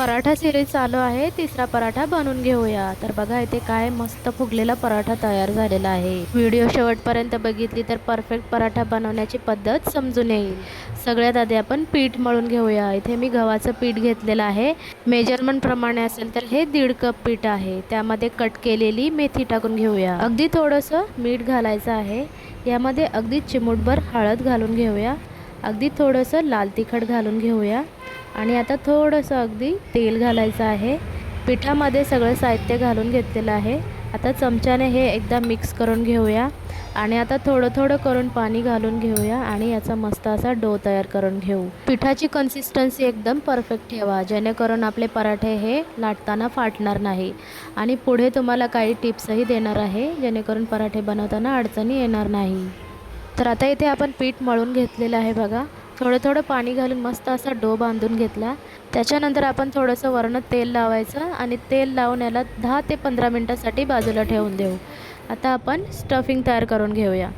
Paratha series चालू आहे. तिसरा पराठा बनवून घेऊया. तर बघा इथे काय मस्त फुगलेला पराठा तयार झालेला आहे. व्हिडिओ शेवटपर्यंत बघितली तर परफेक्ट पराठा बनवण्याची पद्धत समजून येईल. सगळ्यात आधी आपण पीठ मळून घेऊया. इथे मी गव्हाचं पीठ घेतलेलं आहे. मेजरमेंट प्रमाणे असेल तर हे दीड कप पीठ आहे. त्यामध्ये कट केलेली मेथी टाकून घेऊया. अगदी थोडंसं मीठ घालायचं आहे. यामध्ये अगदी चिमूटभर हळद घालून घेऊया. अगदी थोडंसं लाल तिखट घालून घेऊया. आणि आता थोडंसं अगदी तेल घालायचं आहे. पिठामध्ये सगळं साहित्य घालून घेतलेलं आहे. आता चमच्याने हे एकदा मिक्स करून घेऊया. आणि आता थोडं थोडं करून पाणी घालून घेऊया आणि याचा मस्त असा डो तयार करून घेऊ. पिठाची कन्सिस्टन्सी एकदम परफेक्ट ठेवा. जेणेकरून आपले पराठे हे लाटताना फाटणार नाही. आणि पुढे तुम्हाला काही टिप्सही देणार आहे जेणेकरून पराठे बनवताना अडचणी येणार नाही. तर आता इथे आपण पीठ मळून घेतलेलं आहे बघा. थोडं थोडं पाणी घालून मस्त असा डो बांधून घेतला. त्याच्यानंतर आपण थोडंसं वरणं तेल लावायचं आणि तेल लावून याला दहा ते पंधरा मिनटासाठी बाजूला ठेवून देऊ. आता आपण स्टफिंग तयार करून घेऊया.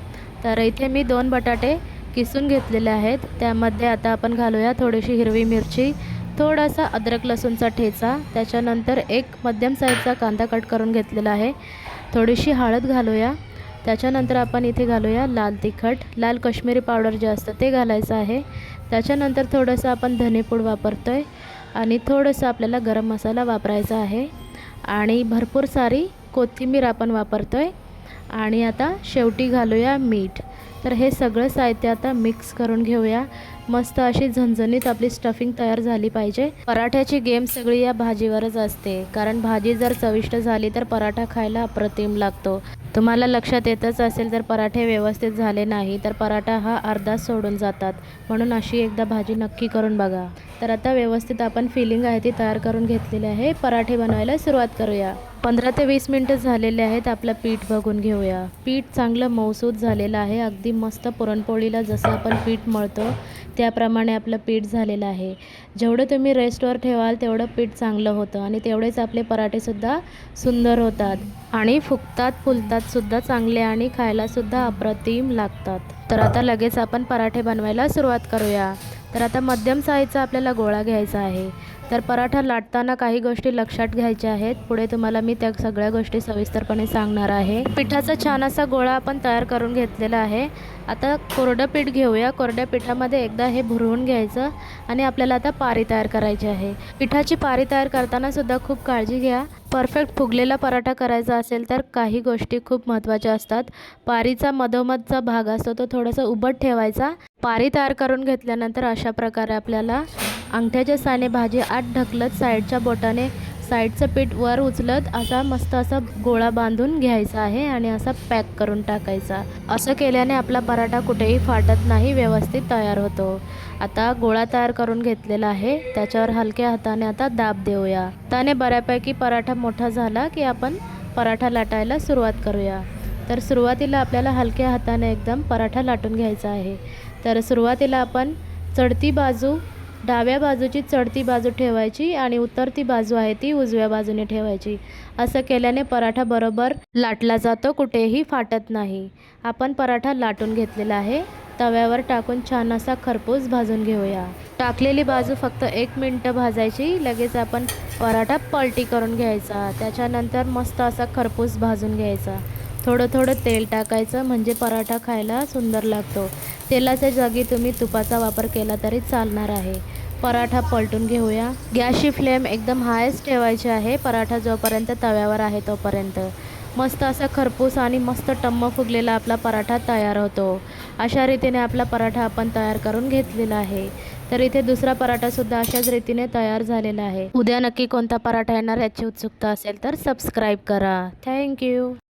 तर इथे मी दोन बटाटे किसून घेतलेले आहेत. त्यामध्ये आता आपण घालूया थोडीशी हिरवी मिरची थोडासा अद्रक लसूणचा ठेचा त्याच्यानंतर एक मध्यम साईजचा कांदा कट करून घेतलेला आहे. थोडीशी हळद घालूया. त्याच्यानंतर आपण इथे घालूया लाल तिखट लाल कश्मीरी पावडर जे असतं ते घालायचं आहे. त्याच्यानंतर थोडंसं आपण धनेपूड वापरतो आहे आणि थोडंसं आपल्याला गरम मसाला वापरायचा आहे. आणि भरपूर सारी कोथिंबीर आपण वापरतो आहे आणि आता शेवटी घालूया मीठ. तर हे सगळं साहित्य आता मिक्स करून घेऊया. मस्त अशी झणझणीत आपली स्टफिंग तयार झाली पाहिजे. पराठ्याची गेम सगळी या भाजीवरच असते. कारण भाजी जर चविष्ट झाली तर पराठा खायला अप्रतिम लागतो. तुम्हाला लक्षात येतच असेल तर पराठे व्यवस्थित झाले नाही तर पराठा हा अर्धाच सोडून जातात. म्हणून अशी एकदा भाजी नक्की करून बघा. तर आता व्यवस्थित आपण फिलिंग आहे ती तयार करून घेतलेली आहे. पराठे बनवायला सुरुवात करूया. पंधरा ते वीस मिनटं झालेले आहेत आपलं पीठ बघून घेऊया. पीठ चांगलं मऊसूत झालेलं आहे. अगदी मस्त पुरणपोळीला जसं आपण पीठ मळतो त्याप्रमाणे आपलं पीठ झालेलं आहे. जेवढं तुम्ही रेस्टवर ठेवाल तेवढं पीठ चांगलं होतं आणि तेवढेच आपले पराठेसुद्धा सुंदर होतात. आणि फुगतात फुलतात सुद्धा चांगले आणि खायलासुद्धा अप्रतिम लागतात. तर आता लगेच आपण पराठे बनवायला सुरुवात करूया. तर आता मध्यम साईजचा आपल्याला गोळा घ्यायचा आहे. तर पराठा लाटताना काही गोष्टी लक्षात घ्यायच्या आहेत. पुढे तुम्हाला मी त्या सगळ्या गोष्टी सविस्तरपणे सांगणार आहे. पिठाचा छान असा गोळा आपण तयार करून घेतलेला आहे. आता कोरडं पीठ घेऊया. कोरड्या पिठामध्ये एकदा हे भुरवून घ्यायचं आणि आपल्याला आता पारी तयार करायची आहे. पिठाची पारी तयार करताना सुद्धा खूप काळजी घ्या. परफेक्ट फुगलेला पराठा करायचा असेल तर काही गोष्टी खूप महत्त्वाच्या असतात. पारीचा मधोमधचा भाग असतो तो थोडासा उबट ठेवायचा. पारी तयार करून घेतल्यानंतर अशा प्रकारे आपल्याला अंगठ्याच्या साने भाजी आत ढकलत साईडच्या बोटाने साईडचं पीठ वर उचलत असा मस्त असा गोळा बांधून घ्यायचा आहे आणि असा पॅक करून टाकायचा. असं केल्याने आपला पराठा कुठेही फाटत नाही व्यवस्थित तयार होतो. आता गोळा तयार करून घेतलेला आहे. त्याच्यावर हलक्या हाताने आता दाब देऊया. त्याने बऱ्यापैकी पराठा मोठा झाला की आपण पराठा लाटायला सुरुवात करूया. तर सुरुवातीला आपल्याला हलक्या हाताने एकदम पराठा लाटून घ्यायचा आहे. तर सुरुवातीला आपण चढती बाजू डाव्या बाजूची चढती बाजू ठेवायची आणि उतरती बाजू आहे ती उजव्या बाजूने ठेवायची. असं केल्याने पराठा बरोबर लाटला जातो कुठेही फाटत नाही. आपण पराठा लाटून घेतलेला आहे. तव्यावर टाकून छान असा खरपूस भाजून घेऊया. टाकलेली बाजू फक्त एक मिनटं भाजायची. लगेच आपण पराठा पलटी करून घ्यायचा. त्याच्यानंतर मस्त असा खरपूस भाजून घ्यायचा. थोडं थोडं तेल टाकायचं म्हणजे पराठा खायला सुंदर लागतो. तेलाच्या जागी तुम्ही तुपाचा वापर केला तरी चालणार आहे. पराठा पलटून घेऊया. गॅसची फ्लेम एकदम हायच ठेवायची आहे. पराठा जोपर्यंत तव्यावर आहे तोपर्यंत. मस्त असा खरपूस आणि मस्त टम्म फुगलेला आपला पराठा तयार होतो. अशा रीतीने आपला पराठा आपण तयार करून घेतलेला आहे. तर इथे दुसरा पराठासुद्धा अशाच रीतीने तयार झालेला आहे. उद्या नक्की कोणता पराठा येणार याची उत्सुकता असेल तर सबस्क्राईब करा. थँक्यू